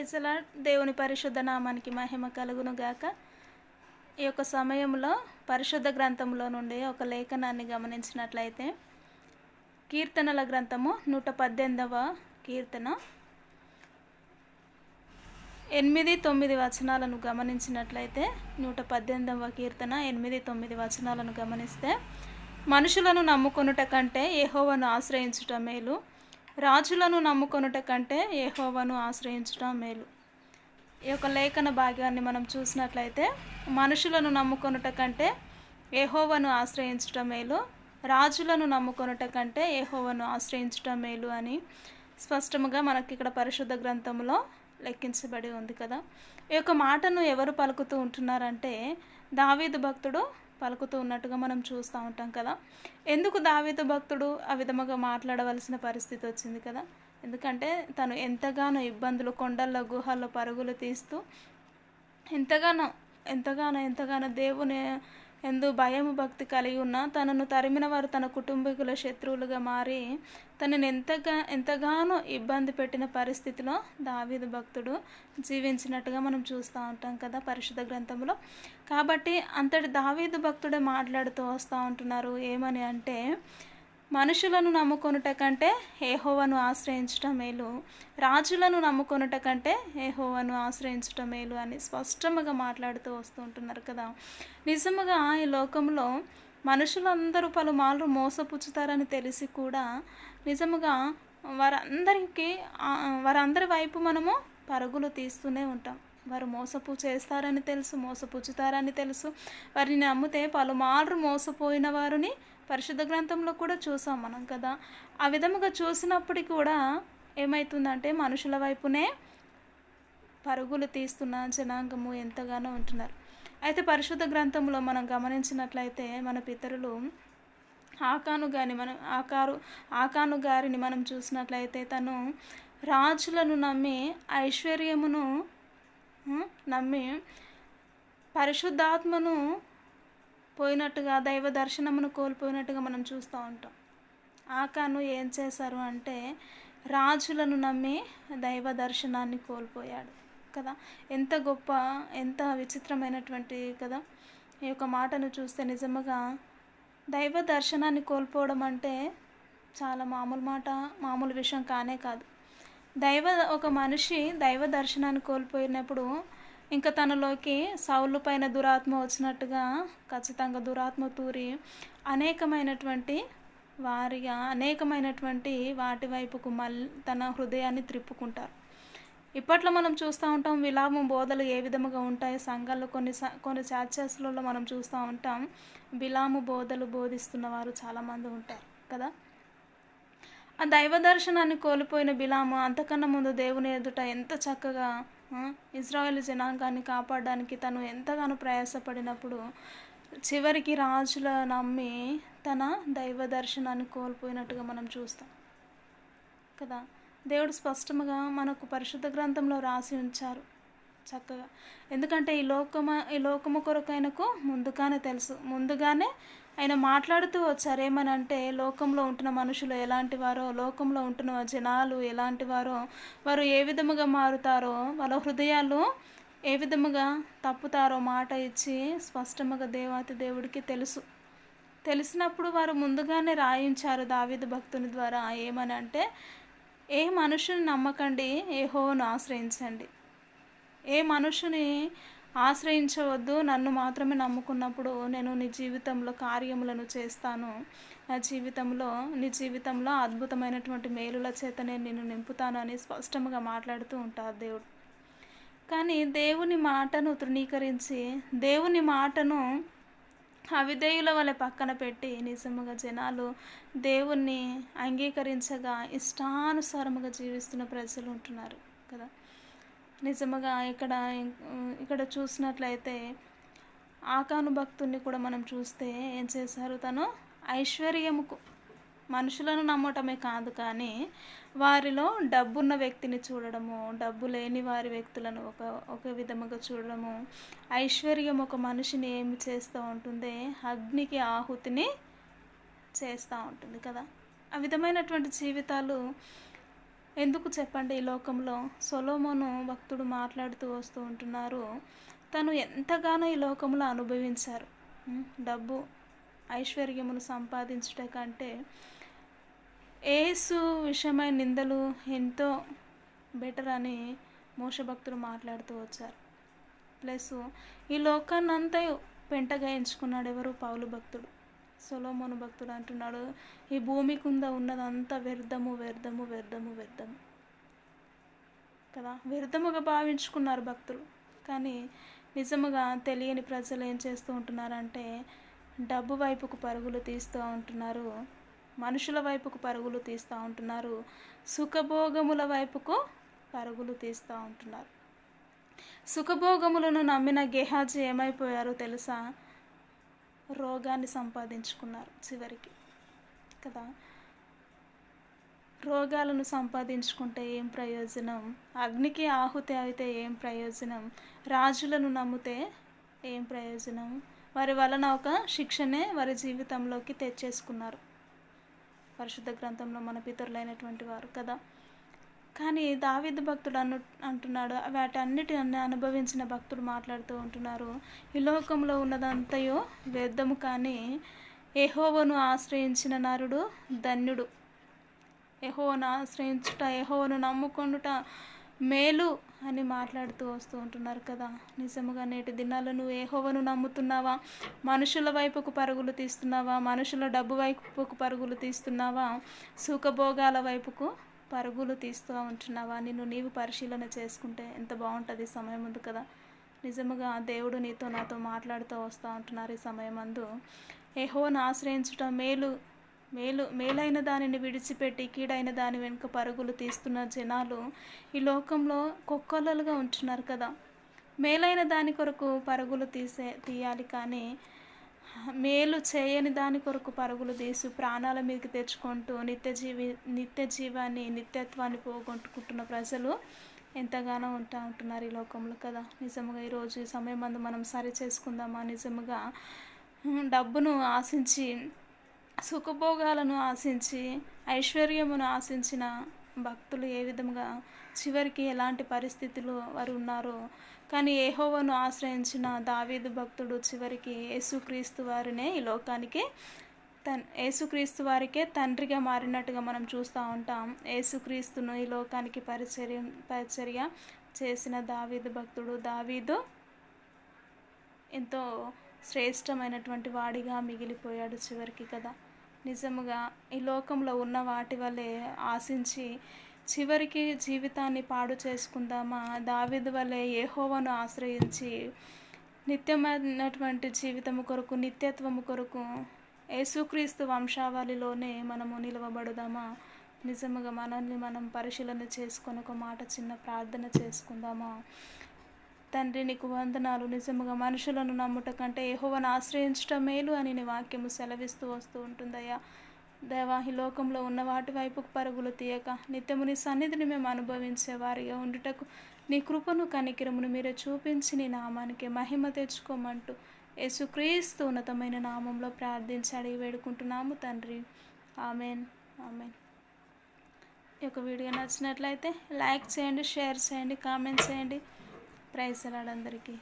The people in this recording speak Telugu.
ప్రైజలా దేవుని పరిశుద్ధ నామానికి మహిమ కలుగును గాక ఈ యొక్క సమయంలో పరిశుద్ధ గ్రంథంలో నుండి ఒక లేఖనాన్ని గమనించినట్లయితే కీర్తనల గ్రంథము నూట పద్దెనిమిదవ కీర్తన. ఎనిమిది తొమ్మిది వచనాలను గమనించినట్లయితే నూట పద్దెనిమిదవ కీర్తన ఎనిమిది తొమ్మిది వచనాలను గమనిస్తే మనుషులను నమ్ముకొనుట కంటే ఏహోవను ఆశ్రయించుట మేలు. రాజులను నమ్ముకొనుట కంటే ఏహోవను ఆశ్రయించడం మేలు. ఈ యొక్క లేఖన భాగాన్ని మనం చూసినట్లయితే మనుషులను నమ్ముకొనుట కంటే ఏహోవను ఆశ్రయించడం మేలు రాజులను నమ్ముకొనుట కంటే ఏహోవను ఆశ్రయించడం మేలు అని స్పష్టముగా మనకి ఇక్కడ పరిశుద్ధ గ్రంథంలో లెక్కించబడి ఉంది కదా. ఈ యొక్క మాటను ఎవరు పలుకుతూ ఉంటున్నారంటే దావీదు భక్తుడు పలుకుతూ ఉన్నట్టుగా మనం చూస్తూ ఉంటాం కదా. ఎందుకు దావీదు భక్తుడు ఆ విధముగా మాట్లాడవలసిన పరిస్థితి వచ్చింది కదా? ఎందుకంటే తను ఎంతగానో ఇబ్బందులు కొండల్లో గుహల్లో పరుగులు తీస్తూ ఎంతగానో ఎంతగానో ఎంతగానో దేవుని ఎందు భయము భక్తి కలిగి ఉన్న తనను తరిమిన వారు తన కుటుంబీకుల శత్రువులుగా మారి తనను ఎంతగా ఎంతగానో ఇబ్బంది పెట్టిన పరిస్థితిలో దావీదు భక్తుడు జీవించినట్టుగా మనం చూస్తూ ఉంటాం కదా పరిశుద్ధ గ్రంథంలో కాబట్టి అంతటి దావీదు భక్తుడే మాట్లాడుతూ వస్తూ ఉంటున్నారు. ఏమని అంటే మనుషులను నమ్ముకొనుట కంటే ఏహోవను ఆశ్రయించటం మేలు. రాజులను నమ్ముకొనుట కంటే ఏహోవను ఆశ్రయించటం మేలు అని స్పష్టంగా మాట్లాడుతూ వస్తూ ఉంటున్నారు కదా. నిజముగా ఈ లోకంలో మనుషులందరూ పలుమార్లు మోసపుచ్చుతారని తెలిసి కూడా నిజముగా వారందరికీ వారందరి వైపు మనము పరుగులు తీస్తూనే ఉంటాం. వారు మోసపు చేస్తారని తెలుసు మోసపుచ్చుతారని తెలుసు. వారిని నమ్మితే పలుమార్లు మోసపోయిన వారిని పరిశుద్ధ గ్రంథంలో కూడా చూసాం మనం కదా. ఆ విధముగా చూసినప్పటికీ కూడా ఏమవుతుందంటే మనుషుల వైపునే పరుగులు తీస్తున్న జనాంగము ఎంతగానో ఉంటున్నారు. అయితే పరిశుద్ధ గ్రంథంలో మనం గమనించినట్లయితే మన పితరులు ఆకాను గారిని మనం ఆకారు ఆకాను గారిని మనం చూసినట్లయితే తను రాజులను నమ్మి ఐశ్వర్యమును నమ్మి పరిశుద్ధాత్మను పోయినట్టుగా దైవ దర్శనమును కోల్పోయినట్టుగా మనం చూస్తూ ఉంటాం. ఆకాను ఏం చేశారు అంటే రాజులను నమ్మి దైవ దర్శనాన్ని కోల్పోయాడు కదా. ఎంత గొప్ప ఎంత విచిత్రమైనటువంటి కదా. ఈ యొక్క మాటను చూస్తే నిజముగా దైవ దర్శనాన్ని కోల్పోవడం అంటే చాలా మామూలు మాట మామూలు విషయం కానే కాదు. దైవ ఒక మనిషి దైవ దర్శనాన్ని కోల్పోయినప్పుడు ఇంకా తనలోకి సౌలు పైన దురాత్మ వచ్చినట్టుగా ఖచ్చితంగా దురాత్మ తూరి అనేకమైనటువంటి వారిగా అనేకమైనటువంటి వాటి వైపుకు మళ్ళీ తన హృదయాన్ని త్రిప్పుకుంటారు. ఇప్పట్లో మనం చూస్తూ ఉంటాం విలాపం బోధలు ఏ విధముగా ఉంటాయి సంఘాల్లో కొన్ని కొన్ని చార్చెస్లలో మనం చూస్తూ ఉంటాం బిలాము బోధలు బోధిస్తున్న వారు చాలామంది ఉంటారు కదా? ఆ దైవ దర్శనాన్ని కోల్పోయిన బిలాము అంతకన్నా ముందు దేవుని ఎదుట ఎంత చక్కగా ఇజ్రాయెల్ జనాంగాన్ని కాపాడడానికి తను ఎంతగానో ప్రయాసపడినప్పుడు చివరికి రాజుల నమ్మి తన దైవ దర్శనాన్ని కోల్పోయినట్టుగా మనం చూస్తాం. కదా? దేవుడు స్పష్టంగా మనకు పరిశుద్ధ గ్రంథంలో రాసి ఉంచారు చక్కగా. ఎందుకంటే ఈ లోకమ ఈ లోకము కొరకైనకు ముందుగానే తెలుసు. ముందుగానే ఆయన మాట్లాడుతూ వచ్చారు ఏమనంటే లోకంలో ఉంటున్న మనుషులు ఎలాంటి వారో లోకంలో ఉంటున్న జనాలు ఎలాంటి వారో వారు ఏ విధముగా మారుతారో వాళ్ళ హృదయాలు ఏ విధముగా తప్పుతారో మాట ఇచ్చి స్పష్టముగా దేవాతి దేవుడికి తెలుసు. తెలిసినప్పుడు వారు ముందుగానే రాయించారు దావిద భక్తుని ద్వారా ఏమనంటే ఏ మనుషుని నమ్మకండి ఏ హోను ఆశ్రయించండి. ఏ మనుషుని ఆశ్రయించవద్దు నన్ను మాత్రమే నమ్ముకున్నప్పుడు నేను నీ జీవితంలో కార్యములను చేస్తాను. నా జీవితంలో నీ జీవితంలో అద్భుతమైనటువంటి మేలుల చేత నేను నిన్ను నింపుతాను అని స్పష్టంగా మాట్లాడుతూ ఉంటారు దేవుడు. కానీ దేవుని మాటను తృణీకరించి దేవుని మాటను అవిధేయుల వల్ల పక్కన పెట్టి నిజముగా జనాలు దేవుణ్ణి అంగీకరించగా ఇష్టానుసారముగా జీవిస్తున్న ప్రజలు ఉంటున్నారు కదా. నిజముగా ఇక్కడ ఇక్కడ చూసినట్లయితే ఆకాను భక్తుడిని కూడా మనం చూస్తే ఏం చేశారు తను? ఐశ్వర్యముకు మనుషులను నమ్మటమే కాదు కానీ వారిలో డబ్బున్న వ్యక్తిని చూడడము డబ్బు లేని వారి వ్యక్తులను ఒక ఒక విధముగా చూడడము ఐశ్వర్యం ఒక మనిషిని ఏమి చేస్తూ ఉంటుంది? అగ్నికి ఆహుతిని చేస్తూ ఉంటుంది కదా? ఆ విధమైనటువంటి జీవితాలు ఎందుకు చెప్పండి? ఈ లోకంలో సొలోమోను భక్తుడు మాట్లాడుతూ వస్తూ ఉంటున్నారు. తను ఎంతగానో ఈ లోకంలో అనుభవించారు. డబ్బు ఐశ్వర్యమును సంపాదించుట కంటే ఏసు విషయమైన నిందలు ఎంతో బెటర్ అని మోసభక్తులు మాట్లాడుతూ వచ్చారు. ప్లస్ ఈ లోకాన్నంతా పెంటగా ఎంచుకున్నాడు ఎవరు? పౌలు భక్తుడు. సొలోమోను భక్తుడు అంటున్నాడు ఈ భూమి కింద ఉన్నదంతా వ్యర్థము వ్యర్థము వ్యర్థము వ్యర్థము. కదా? వ్యర్థముగా భావించుకున్నారు భక్తులు. కానీ నిజముగా తెలియని ప్రజలు ఏం చేస్తూ ఉంటున్నారంటే డబ్బు వైపుకు పరుగులు తీస్తూ ఉంటున్నారు మనుషుల వైపుకు పరుగులు తీస్తూ ఉంటున్నారు సుఖభోగముల వైపుకు పరుగులు తీస్తూ ఉంటున్నారు. సుఖభోగములను నమ్మిన గెహాజీ ఏమైపోయారో తెలుసా? రోగాన్ని సంపాదించుకున్నారు చివరికి కదా? రోగాలను సంపాదించుకుంటే ఏం ప్రయోజనం? అగ్నికి ఆహుతి అయితే ఏం ప్రయోజనం? రాజులను నమ్మితే ఏం ప్రయోజనం? వారి వలన ఒక శిక్షనే వారి జీవితంలోకి తెచ్చేసుకున్నారు. పరిశుద్ధ గ్రంథంలో మన పితరులైనటువంటి వారు కదా? కానీ దావిద్ భక్తుడు అను అంటున్నాడు. వాటన్నిటిని అనుభవించిన భక్తుడు మాట్లాడుతూ ఉంటున్నారు. ఈ లోకంలో ఉన్నదంతయో వ్యర్థము కానీ ఎహోవను ఆశ్రయించిన నరుడు ధన్యుడు. ఎహోవను ఆశ్రయించుట ఎహోవను నమ్ముకొనుట మేలు అని మాట్లాడుతూ వస్తూ ఉంటున్నారు కదా. నిజముగా నేటి దినాల్లో నువ్వు ఏహోవను నమ్ముతున్నావా? మనుషుల వైపుకు పరుగులు తీస్తున్నావా? మనుషుల డబ్బు వైపుకు పరుగులు తీస్తున్నావా? సుఖభోగాల వైపుకు పరుగులు తీస్తూ ఉంటున్నావా? నిన్ను నీవు పరిశీలన చేసుకుంటే ఎంత బాగుంటుంది ఈ సమయం ఉంది కదా? నిజముగా దేవుడు నీతో నాతో మాట్లాడుతూ వస్తూ ఉంటున్నారు ఈ సమయం అందు ఏహోను ఆశ్రయించుట మేలు మేలు మేలైన దానిని విడిచిపెట్టి కీడైన దాని వెనుక పరుగులు తీస్తున్న జనాలు ఈ లోకంలో కుక్కలలుగా ఉంటున్నారు కదా? మేలైన దాని కొరకు పరుగులు తీసే తీయాలి కానీ మేలు చేయని దాని కొరకు పరుగులు తీసి ప్రాణాల మీదకి తెచ్చుకుంటూ నిత్య జీవి నిత్య జీవాన్ని నిత్యత్వాన్ని పోగొట్టుకుంటున్న ప్రజలు ఎంతగానో ఉంటా ఉంటున్నారు ఈ లోకంలో కదా. నిజముగా ఈరోజు ఈ సమయం అందు మనం సరి చేసుకుందామా? నిజముగా డబ్బును ఆశించి సుఖభోగాలను ఆశించి ఐశ్వర్యమును ఆశించిన భక్తులు ఏ విధంగా చివరికి ఎలాంటి పరిస్థితులు వారు ఉన్నారో. కానీ ఏహోవను ఆశ్రయించిన దావీదు భక్తుడు చివరికి యేసుక్రీస్తు వారినే ఈ లోకానికి తన్ యేసుక్రీస్తు వారికే తండ్రిగా మారినట్టుగా మనం చూస్తూ ఉంటాం. యేసుక్రీస్తును ఈ లోకానికి పరిచర్య పరిచర్య చేసిన దావీదు భక్తుడు దావీదు ఎంతో శ్రేష్టమైనటువంటి వాడిగా మిగిలిపోయాడు చివరికి కదా. నిజముగా ఈ లోకంలో ఉన్న వాటి వలె ఆశించి చివరికి జీవితాన్ని పాడు చేసుకుందామా? దావిదు వలె ఏహోవను ఆశ్రయించి నిత్యమైనటువంటి జీవితము కొరకు నిత్యత్వము కొరకు యేసుక్రీస్తు వంశావళిలోనే మనము నిలవబడుదామా? నిజముగా మనల్ని మనం పరిశీలన చేసుకొని ఒక మాట చిన్న ప్రార్థన చేసుకుందామా? తండ్రి నీకు వందనాలు. నిజముగా మనుషులను నమ్ముట కంటే యహోవను ఆశ్రయించటం మేలు అని నీ వాక్యము సెలవిస్తూ వస్తూ ఉంటుందయ్యా. దేవా ఈ లోకంలో ఉన్న వాటి వైపుకు పరుగులు తీయక నిత్యము నీ సన్నిధిని మేము అనుభవించే వారిగా ఉండుటకు నీ కృపను కనికిరమును మీరే చూపించి నీ నామానికి మహిమ తెచ్చుకోమంటూ యేసుక్రీస్తు ఉన్నతమైన నామంలో ప్రార్థించి అడిగి వేడుకుంటున్నాము తండ్రి. ఆమెన్. ఆమెన్. ఈ యొక్క వీడియో నచ్చినట్లయితే లైక్ చేయండి షేర్ చేయండి కామెంట్ చేయండి. ప్రైజ్ అలాడందరికీ.